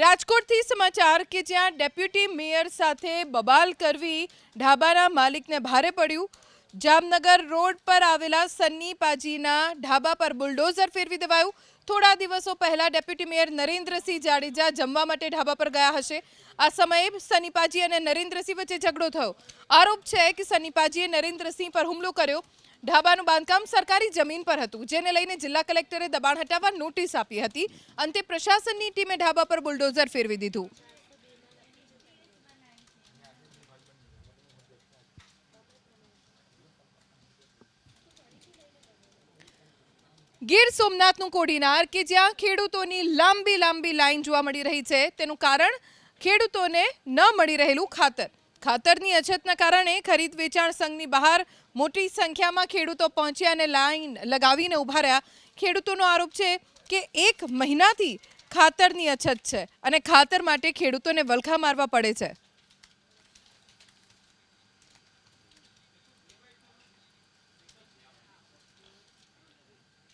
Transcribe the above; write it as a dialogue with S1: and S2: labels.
S1: રાજકોટથી સમાચાર કે જ્યાં ડેપ્યુટી મેયર સાથે બબાલ કરવી ઢાબાના માલિકને ભારે પડ્યું. જામનગર રોડ પર આવેલા સન્ની પાજીના ઢાબા પર બુલડોઝર ફેરવી દેવાયું. થોડા દિવસો પહેલા ડેપ્યુટી મેયર નરેન્દ્રસિંહ જાડેજા જમવા માટે ઢાબા પર ગયા હશે. આ સમયે સનીપાજી અને નરેન્દ્રસિંહ વચ્ચે ઝઘડો થયો. આરોપ છે કે સનીપાજીએ નરેન્દ્રસિંહ પર હુમલો કર્યો. ઢાબાનું બાંધકામ સરકારી જમીન પર હતું, જેને લઈને જિલ્લા કલેક્ટરે દબાણ હટાવવા નોટિસ આપી હતી. અંતે પ્રશાસનની ટીમે ઢાબા પર બુલડોઝર ફેરવી દીધું. ગીર સોમનાથનું કોડીનાર, કે જ્યાં ખેડૂતોની લાંબી લાંબી લાઈન જોવા મળી રહી છે, તેનું કારણ ખેડૂતોને ન મળી રહેલું ખાતર. ખાતરની અછતના કારણે ખરીદ વેચાણ સંઘની બહાર મોટી સંખ્યામાં ખેડૂતો પહોંચ્યા અને લાઈન લગાવીને ઊભા રહ્યા. ખેડૂતોનો આરોપ છે કે એક મહિનાથી ખાતરની અછત છે અને ખાતર માટે ખેડૂતોને વલખા મારવા પડે છે.